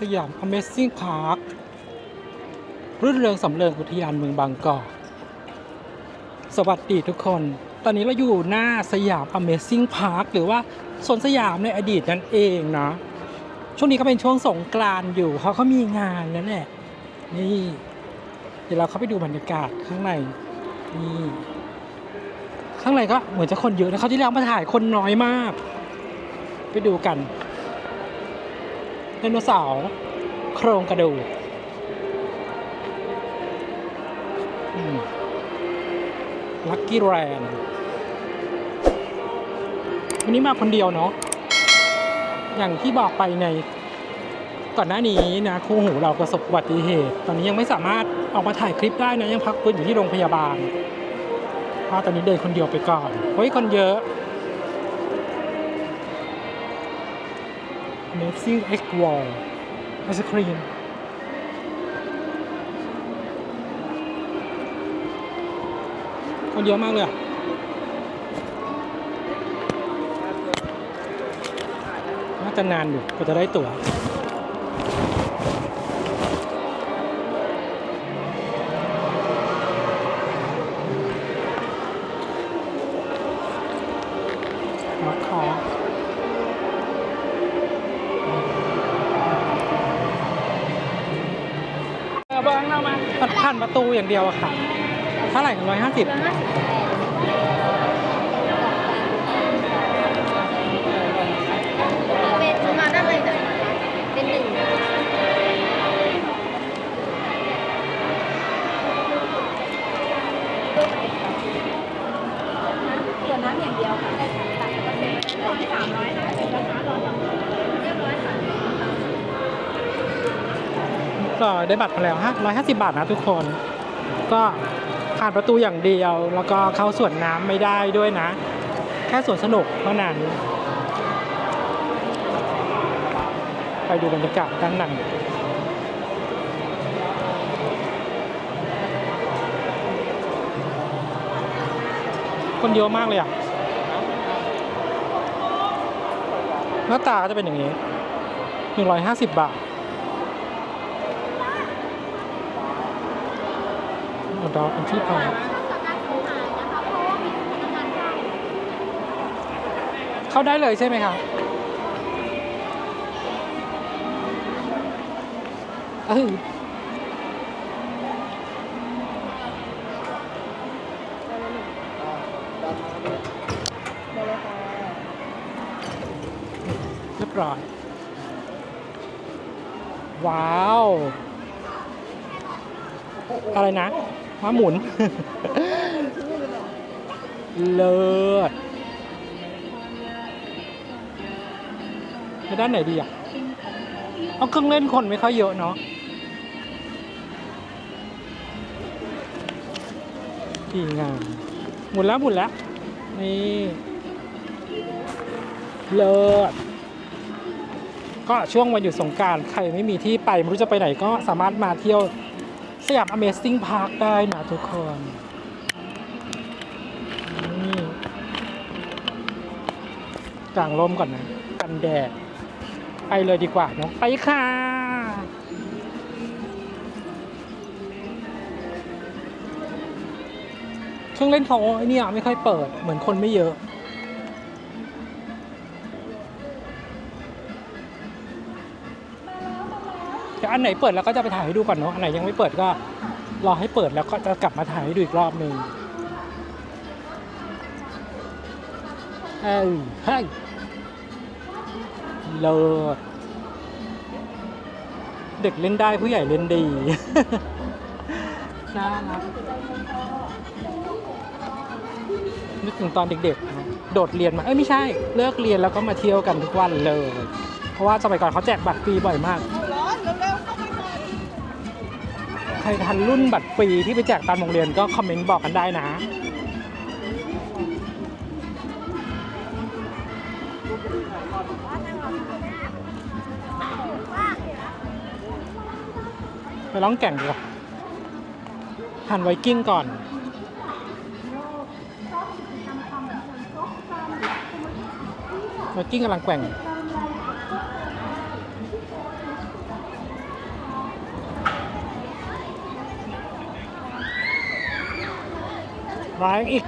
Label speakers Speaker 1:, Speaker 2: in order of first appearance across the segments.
Speaker 1: สยาม Amazing Park รื่นเริงสำเริงอุทยานเมืองบางกอก สวัสดีทุกคน ตอนนี้เราอยู่หน้าสยาม Amazing Park หรือว่าสวนสยามในอดีตนั่นเองนะ ช่วงนี้ก็เป็นช่วงสงกรานต์อยู่เขาเขามีงานนั่นแหละ นี่ เดี๋ยวเราเข้าไปดูบรรยากาศข้างใน นี่ ข้างในก็เหมือนจะคนเยอะนะเขาวที่แล้วมาถ่ายคนน้อยมาก ไปดูกัน ดโนเสาร์โครงกระดูกลัคกี้แรนวันนี้มาคนเดียวเนาะอย่างที่บอกไปในก่อนหน้านี้นะคู่หูเราประสบอุบัติเหตุ ตอนนี้ยังไม่สามารถออกมาถ่ายคลิปได้นะยังพักฟื้นอยู่ที่โรงพยาบาลเพราะตอนนี้เดินคนเดียวไปก่อนเฮ้ยคนเยอะ Amazing X Wall ไอศครีมคนเยอะมากเลยอะน่าจะนานอยู่กว่าจะได้ตั๋ว เดียวอะค่ะเท่าไหร่กันร้อยห้าสิบ
Speaker 2: เป็นมาได้เลยนะเป็นหนึ่งส่วนน้ำอย่างเดียวค่ะได้สามตันก็เป็นร้อยสามร้อยห้าสิบนะคะร้อยสามร้อยเรียบร้อยค่ะ
Speaker 1: ก็ได้บัตรมาแล้วฮะร้อยห้าสิบบาทนะทุกคน ก็ผ่านประตูอย่างเดียว แล้วก็เข้าสวนน้ำไม่ได้ด้วยนะ แค่สวนสนุกเท่านั้น ไปดูบรรยากาศด้านในคนเยอะมากเลยอะหน้าตาก็จะเป็นอย่างนี้ 150 บาท ดอกอันที่พอเข้าได้เลยใช่ไหมครับเออเรียบร้อย ว้าว อะไรนะ ม้าหมุน เลิศไปด้านไหนดีอะ เอาเครื่องเล่นคนไม่ค่อยเยอะเนาะดีงามหมุนแล้วหมุนแล้ว นี่ เลิศก็ช่วงวันหยุดสงการใครไม่มีที่ไปไม่รู้จะไปไหนก็สามารถมาเที่ยว สยาม Amazing Park ได้นะทุกคนนี่กลางร่มก่อนนะ กันแดด ไปเลยดีกว่าเนาะไปค่ะ เครื่องเล่นเขาไอ้เนี่ยไม่ค่อยเปิดเหมือนคนไม่เยอะ อันไหนเปิดแล้วก็จะไปถ่ายให้ดูก่อนเนาะอันไหนยังไม่เปิดก็รอให้เปิดแล้วก็จะกลับมาถ่ายให้ดูอีกรอบหนึ่งเฮ้ยเฮ้ยเลิศเด็กเล่นได้ผู้ใหญ่เล่นดีน่ารักนึกถึงตอนเด็กๆ โดดเรียนมา เอ้ยไม่ใช่ เลิกเรียนแล้วก็มาเที่ยวกันทุกวันเลย เพราะว่าสมัยก่อนเขาแจกบัตรฟรีบ่อยมาก ใครทันรุ่นบัตรฟรีที่ไปแจกตามโรงเรียนก็คอมเมนต์บอกกันได้นะไปร้องแก่งดีกว่าหันไวกิ้งก่อนไวกิ้งกำลังแกว่ง แรงอีก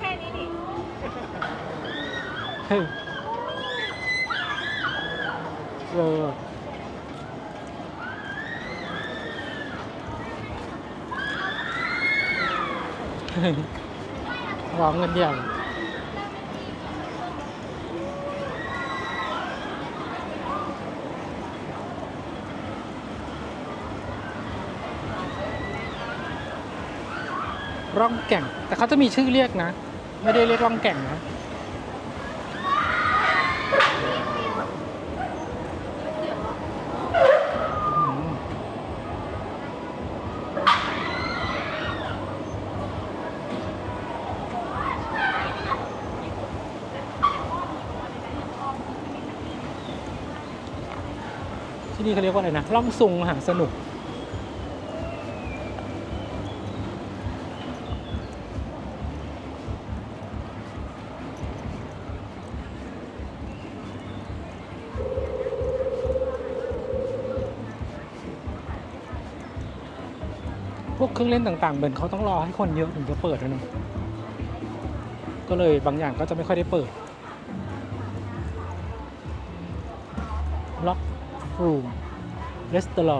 Speaker 2: แค่นี้นี่
Speaker 1: เฮ้ยเออเฮ้ยร้องกันใหญ่ร่อง แต่เขาจะมีชื่อเรียกนะ ไม่ได้เรียกร่องแก่งนะที่นี่เขาเรียกว่าอะไรนะล่องซุงมหาสนุก รื่องเล่นต่างๆเหมือนเขาต้องรอให้คนเยอะถึงจะเปิดนะเนอะก็เลยบางอย่างก็จะไม่ค่อยได้เปิดล็อกรูมรีสตอร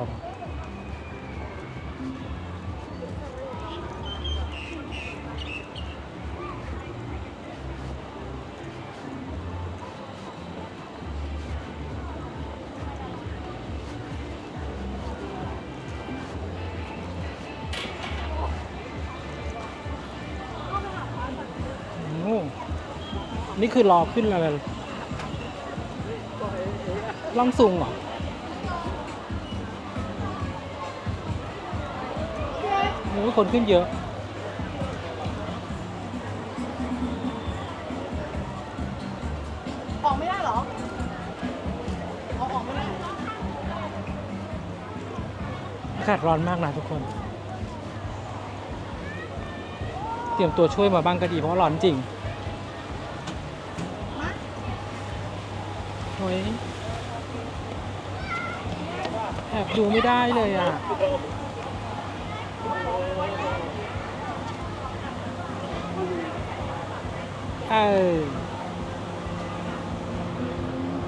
Speaker 1: นี่คือรอขึ้นอะไรล่องซุงเหรอโอ้ยคนขึ้นเยอะ
Speaker 2: ออกไม่ได้เหรอเอาออกไม่ได้
Speaker 1: อากาศร้อนมากนะทุกคน เตรียมตัวช่วยมาบ้างก็ดีเพราะว่าร้อนจริง ยแอบดูไม่ได้เลยอะเออ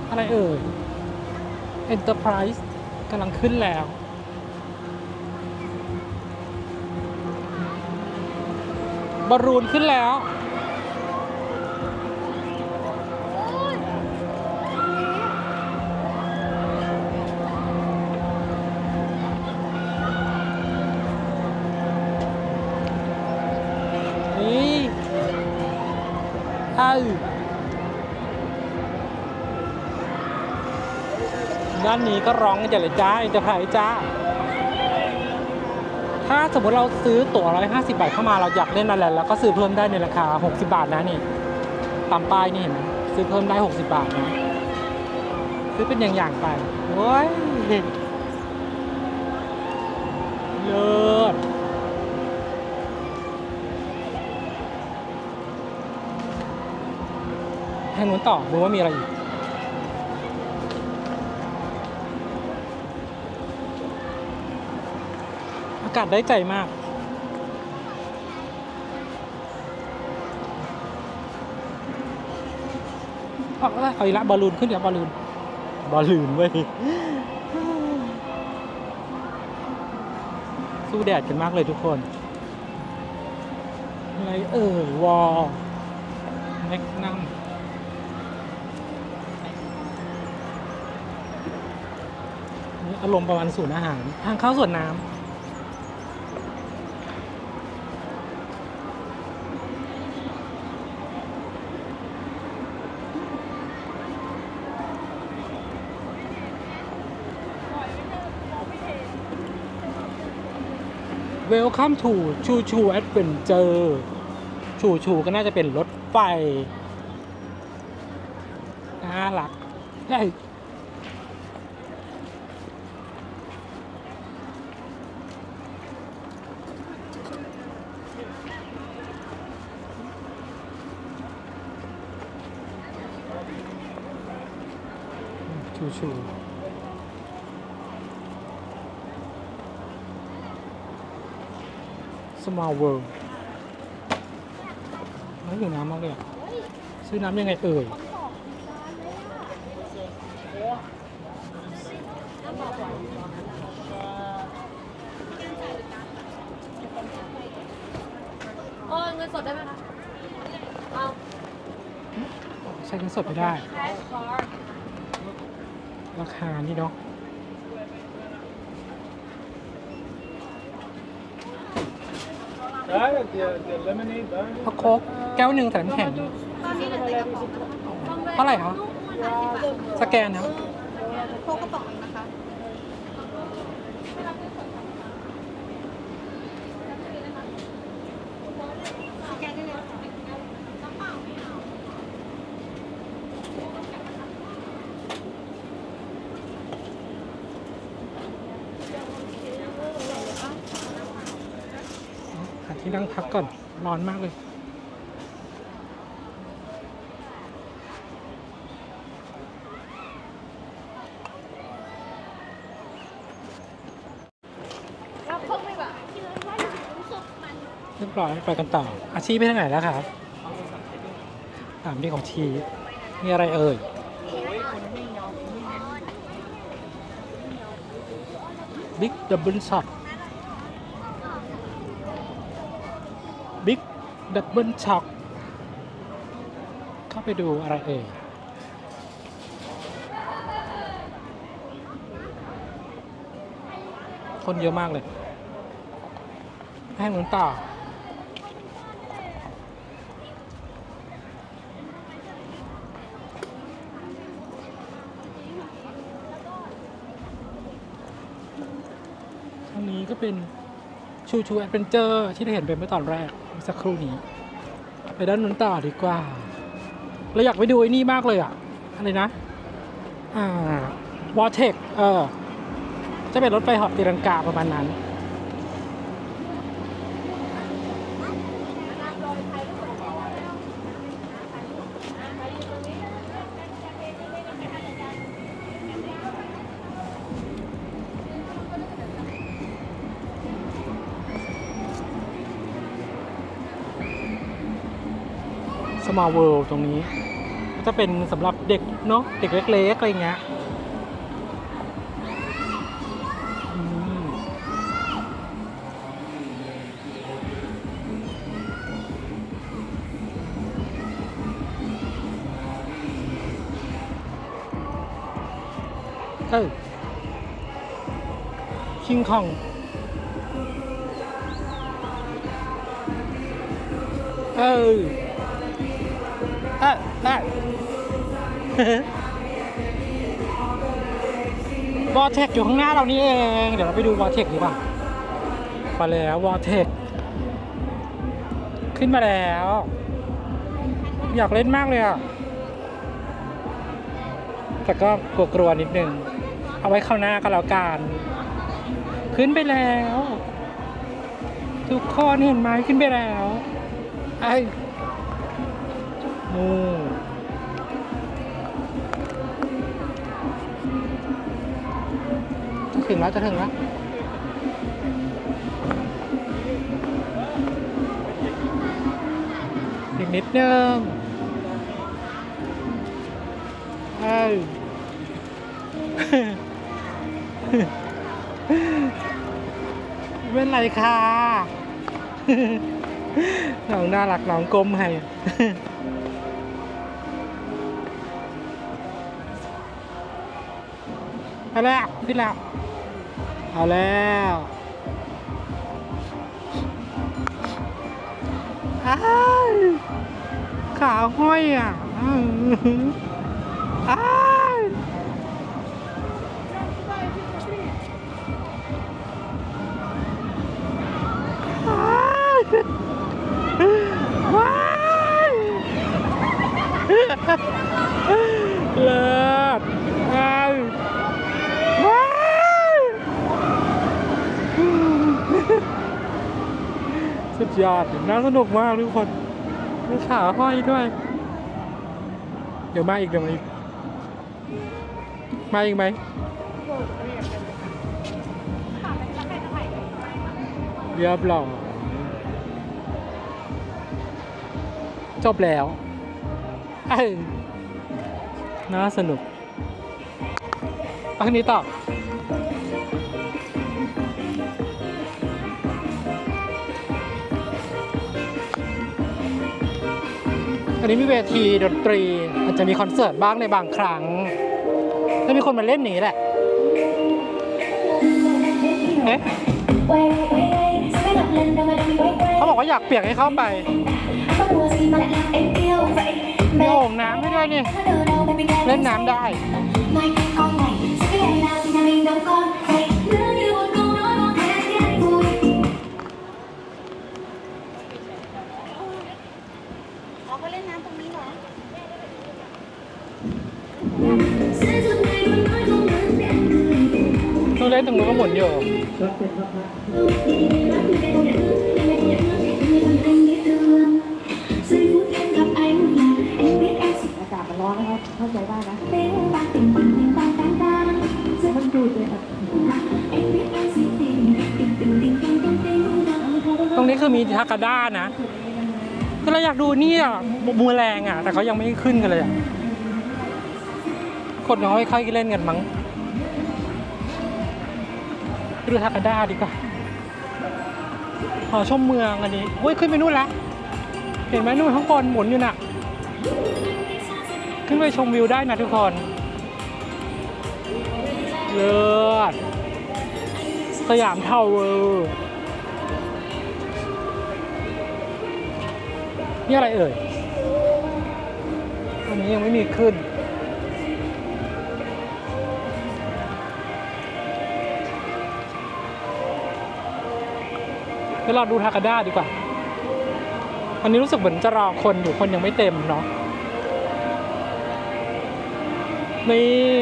Speaker 1: อะไรเอ่ย Enterprise กำลังขึ้นแล้วบอลลูนขึ้นแล้ว นี่ เอ้าด้านนี้ก็ร้องกันใหญ่เลยจ้าอินเตอร์ไพรส์จ้า ถ้าสมมติเราซื้อตั๋ว 150 บาทเข้ามาเราอยากเล่นอะไรแล้วก็ซื้อเพิ่มได้ในราคา 60 บาทนะนี่ตามป้ายนี่เห็นไหมซื้อเพิ่มได้ 60 บาทนะซื้อเป็นอย่างๆไปโอ้ยเลิศ ให้หนุนต่อดูว่ามีอะไรอีกอากาศได้ใจมาก เอาละเอาอีกละบอลลูนขึ้นเดี๋ยวบอลลูนบอลลูนเว้ยสู้แดดกันมากเลยทุกคนอะไรเอ่ยวอลแมกนัม อารมณ์ประมาณศูนย์อาหาร ทางเข้าสวนน้ำ Welcome to ชูชูแอดเวนเจอร์ชูชูก็น่าจะเป็นรถไฟน่ารักเฮ้ tuition small world ไม่ถึงน้ำมากเลยซื้อน้ำยังไงเอ่ย
Speaker 2: เออเงินสดได้ไหมคะ เอา
Speaker 1: ใช้เงินสดไม่ได้
Speaker 2: รา
Speaker 1: คานี่เนาะพราะโคกแก้วหนึ่งแต่น้ำแข็ง
Speaker 2: เท่า
Speaker 1: ไหร่คะสแกนนะ
Speaker 2: โคกกระป๋องนะคะ สแกนได้แล้วค่ะ
Speaker 1: หาที่ นั่งพักก่อน ร้อนมากเลย
Speaker 2: เรี
Speaker 1: ยบร้อยไปกันต่อ อาชีพไปทางไหนแล้วครับถามที่ของชีมีอะไรเอ่ยบิ๊กดับเบิลช็อตบิ๊ก ดับเบิลช็อตเข้าไปดูอะไรเอ่ยคนเยอะมากเลย ให้หมุนต่อ ทางนี้ก็เป็นชูชูแอดเวนเจอร์ที่เราเห็นไปเมื่อตอนแรก สักครู่นี้ ไปด้านนู้นต่อดีกว่า เราอยากไปดูไอ้นี่มากเลยอะอะไรนะ อ่าวอเทคเออ จะเป็นรถไฟหอบตีลังกาประมาณนั้น Small World ตรงนี้ก็จะเป็นสำหรับเด็กเนาะเด็กเล็กๆอะไรเงี้ยเออคิงคองเออ วอเทคอยู่ข้างหน้าเรานี่เอง เดี๋ยวเราไปดูวอเทคดีกว่ามาแล้ววอเทคขึ้นมาแล้ว อยากเล่นมากเลยอะ แต่ก็กลัวๆนิดนึง เอาไว้ข้างหน้าก็แล้วกัน ขึ้นไปแล้ว ทุกคนเห็นไหมขึ้นไปแล้ว ไอ้นู่ ถึงแล้วจะถึงแล้วอีกนิดนึงเอ้ยเป็นไรค่ะน้องน่ารักน้องกลมให้เอาแล้วขึ้นแล้ว เอาแล้วอาขาห้อยอะ ยอดน่าสนุกมากทุกคนมีขาห้อยด้วย เดี๋ยวมาอีกเดี๋ยวมาอีกมาอีกไหมเรียบร้อยจบแล้วน่าสนุกอันนี้ต่อ นนี้มีเวทีดนตรีอาจจะมีคอนเสิร์ตบ้างในบางครั้งแล้วมีคนมาเล่นหนีแหละ เอ๊ะเขาบอกว่าอยากเปียกให้เข้าไปมีโอ่งน้ำให้ด้วยนี่ เล่นน้ำได้
Speaker 2: เล่นตรงนู้
Speaker 1: นก็หมุนอยู่
Speaker 2: อากาศมันร้อนนะครับเข้าใจได้นะ มันดูดเลยอะ
Speaker 1: ตรงนี้คือมีทากาด้านะคือเราอยากดูนี่อะบูแรงอะ แต่เขายังไม่ขึ้นกันเลยอะคนน้อยค่อยๆเล่นกันมั้ง ไปดูทากาดาดีกว่าหอชมเมืองอันนี้เฮ้ยขึ้นไปนู่นละเห็นไหมนู่นข้างบนหมุนอยู่น่ะ ขึ้นไปชมวิวได้นะทุกคนเลิศสยามทาวเวอร์นี่อะไรเอ่ยอันนี้ยังไม่มีขึ้น ดี๋ยวเราดูทากาด้าดีกว่าอันนี้รู้สึกเหมือนจะรอคนอยู่คนยังไม่เต็มเนาะนี่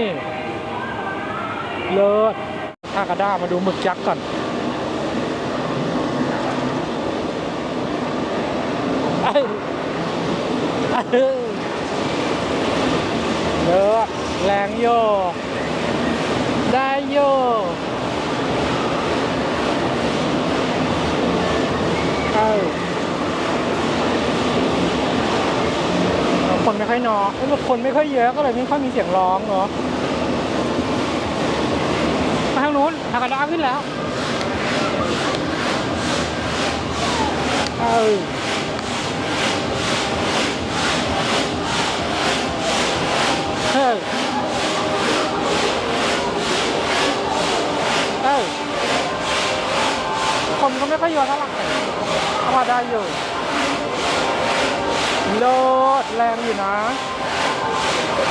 Speaker 1: เลิศทากาด้ามาดูหมึกยักษ์ก่อนเอ้ยเอ้ยเลิศแรงโยได้โย เอ้ย คนไม่ค่อยน้อยเอ้ยคนไม่ค่อยเยอะก็เลยไม่ค่อยมีเสียงร้องเนาะมาทางนู้นทางกระดาขึ้นแล้วเอ้ยเฮ้ยเอ้ยคนก็ไม่ค่อยเยอะเท่าไหร่ เอาได้อยู่โลดแรงอยู่นะ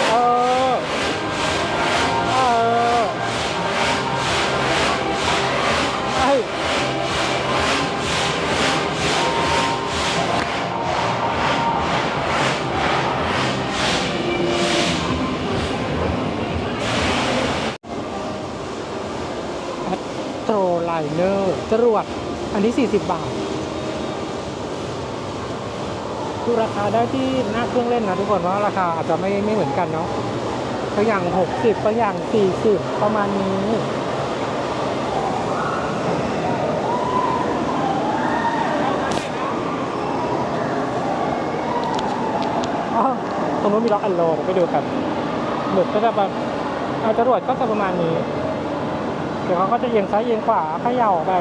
Speaker 1: เออ เออเอ้ยโตรไลเนอร์จรวดอันนี้ 40 บาท ดูราคาได้ที่หน้าเครื่องเล่นนะทุกคนว่าราคาอาจจะไม่ไม่เหมือนกันเนาะบางอย่าง 60บางอย่าง 40 ประมาณนี้อ๋อตรงนู้นมีล็อกอันโลไปดูกันหมึกก็จะแบบเอาจรวดก็จะประมาณนี้ เดี๋ยวเขาก็จะเอียงซ้ายเอียงขวาเขย่าไป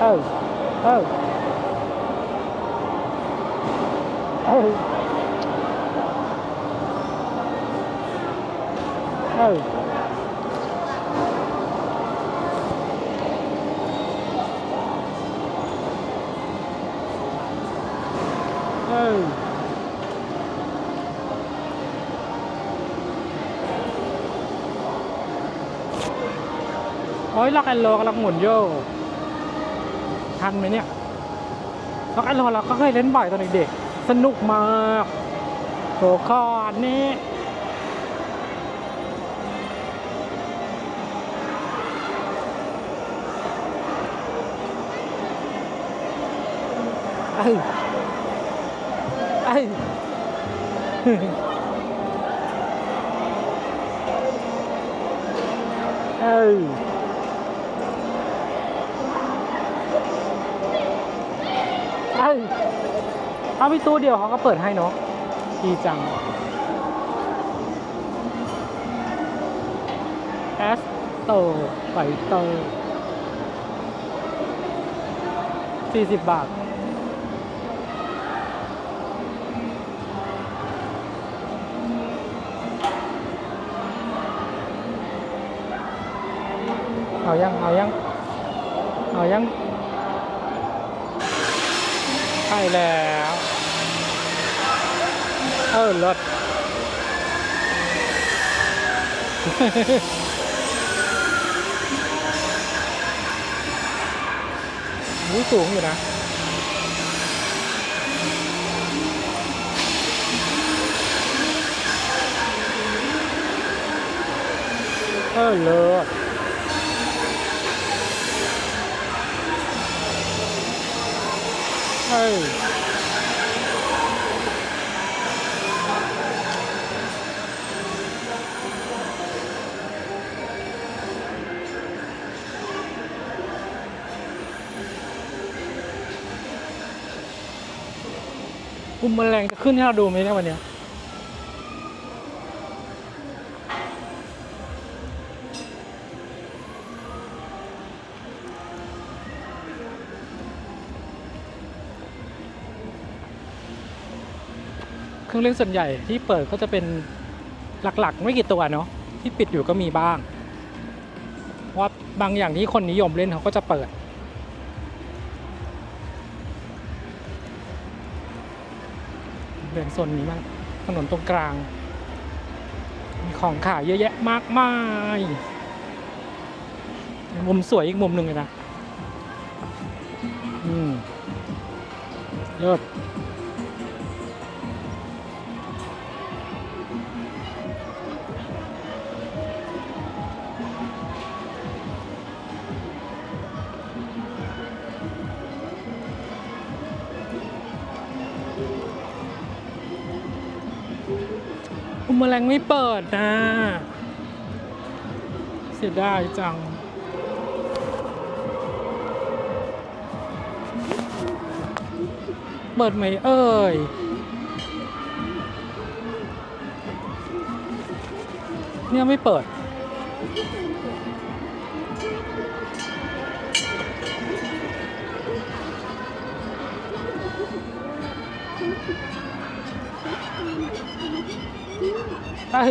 Speaker 1: เออเออเออเออ ทันไหมเนี่ยล็อกแอนโลเราก็เคยเล่นบ่อยตอนเด็กๆสนุกมากโซคอนนี่เอ้ยเอ้ยเอ้ย อ้ย เอาไปตู้เดียวเขาก็เปิดให้เนาะดีจัง แอสโตไฟเตอร์สี่สิบบาท เอายัง เอายัง เอายังใช่แล้ว เออรถอุ้ยสูงอยู่นะเออเลิศเอ้ ยปุ่มแมลงจะขึ้นให้เราดูไหมเนี่ยวันนี้เครื่องเล่นส่วนใหญ่ที่เปิดก็จะเป็นหลักๆ ไม่กี่ตัวเนาะที่ปิดอยู่ก็มีบ้าง เพราะว่าบางอย่างที่คนนิยมเล่นเขาก็จะเปิด ดินโซนนี้มากถนนตรงกลาง มีของขายเยอะแยะมากมาย มุมสวยอีกมุมหนึ่งเลยนะ อืมเลิศ มแมลงไม่เปิดนะเสียดายจัง เปิดไหมเอ่ยเนี่ยไม่เปิด อ้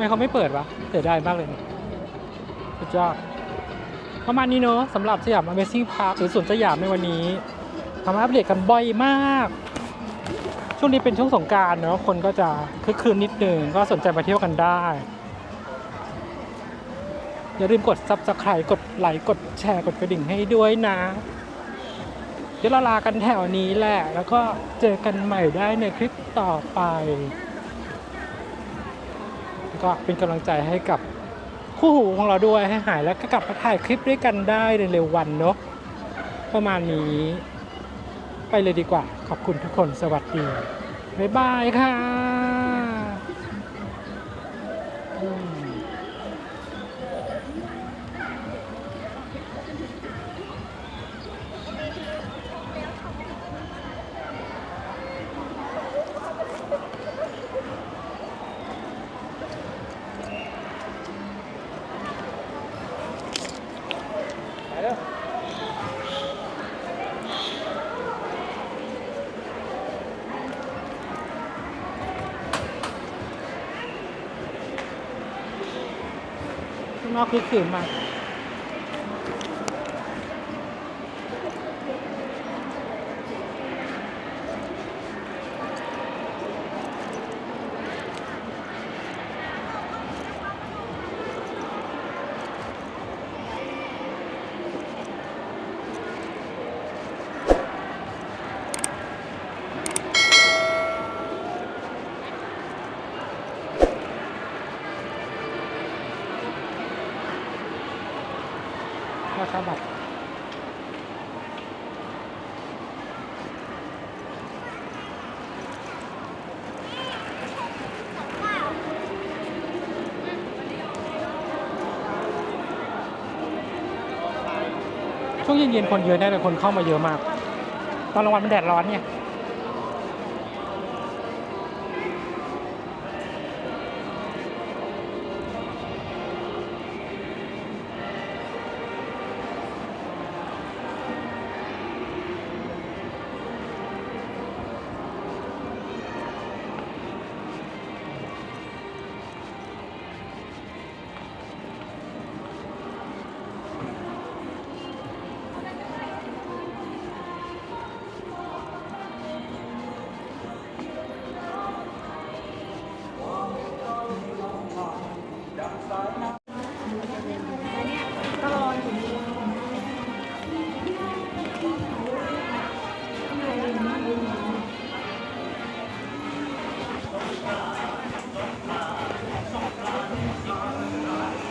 Speaker 1: ไมเขาไม่เปิดวะเสียดายมากเลยนะสุดยอดประมาณนี้เนอะสำหรับสยาม Amazing Park หรือสวนสยามในวันนี้ทำอัปเดตกันบ่อยมาก ช่วงนี้เป็นช่วงสงการเนอะคนก็จะคึกคืนนิดนึงก็สนใจมาเที่ยวกันได้ อย่าลืมกด Subscribe กดไลค์กดแชร์กดกระดิ่งให้ด้วยนะ เดี๋ยวเราลากันแถวนี้แหละ แล้วก็เจอกันใหม่ได้ในคลิปต่อไป ก็เป็นกำลังใจให้กับคู่หูของเราด้วยให้หายแล้วก็กลับมาถ่ายคลิปด้วยกันได้ในเร็ววันเนาะประมาณนี้ไปเลยดีกว่า ขอบคุณทุกคนสวัสดี บ๊ายบายค่ะ คือขืนมา ช่วงเย็นๆคนเยอะแน่เลยคนเข้ามาเยอะมาก ตอนกลางวันมันแดดร้อนเนี่ย